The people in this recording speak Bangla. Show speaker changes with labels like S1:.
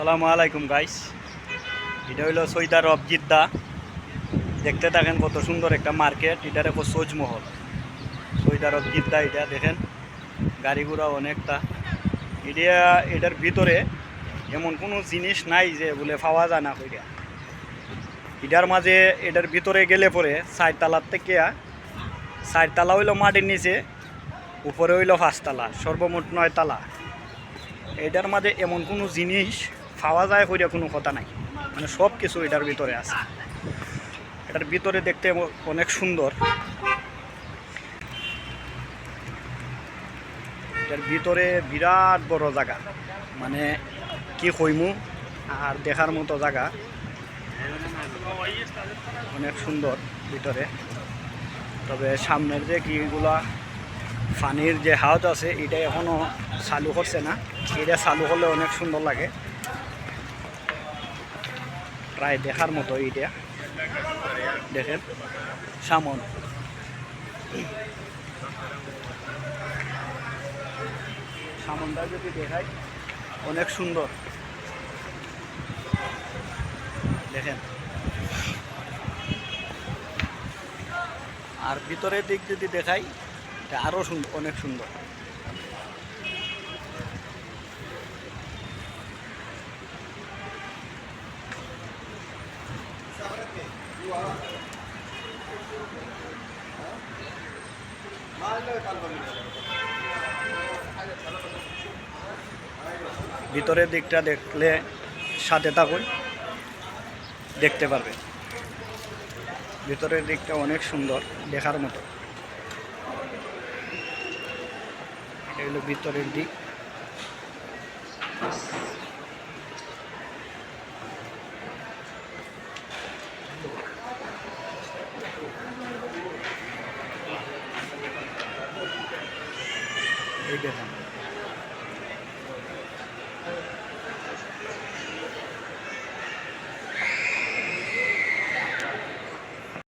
S1: সালামু আলাইকুম গাইস এটা হইল সৈদার অফ জিদ্দা দেখতে থাকেন কত সুন্দর একটা মার্কেট। এটার একটা সোজমহল। সৈদার অফ জিদ্দা এটা, দেখেন। গাড়ি ঘোড়া অনেকটা। এটা, এটার ভিতরে এমন কোনো জিনিস নাই যে বলে পাওয়া যায় না কইরা। এটার মাঝে, এটার ভিতরে গেলে পরে চার তালার থেকে চার তালা হইল মাটির নিচে, উপরে হইল পাঁচতলা, সর্বমোট নয় তালা এটার মাঝে এমন কোনো জিনিস পাওয়া যায় কইরা কোনো কথা নাই। মানে সব কিছু এটার ভিতরে আছে। এটার ভিতরে দেখতে অনেক সুন্দর। এটার ভিতরে বিরাট বড় জায়গা। মানে কি কইমু, আর দেখার মতো জায়গা। অনেক সুন্দর ভিতরে। তবে সামনের যে কিগুলা পানির যে হাউজ আছে এটা এখনও চালু করছে না। এটা চালু হলে অনেক সুন্দর লাগে। প্রায় দেখার মতো এটা দেখেন, সামন। সামনটা যদি দেখাই, অনেক সুন্দর। দেখেন। আর ভিতরের দিক যদি দেখাই, এটা আরও অনেক সুন্দর। ভিতরের দিকটা দেখলে সাথে থাকুন, দেখতে পারবে ভিতরের দিকটা অনেক সুন্দর দেখার মতো। এটা হলো ভিতরের দিক। এই দেখেন হ্যাঁ।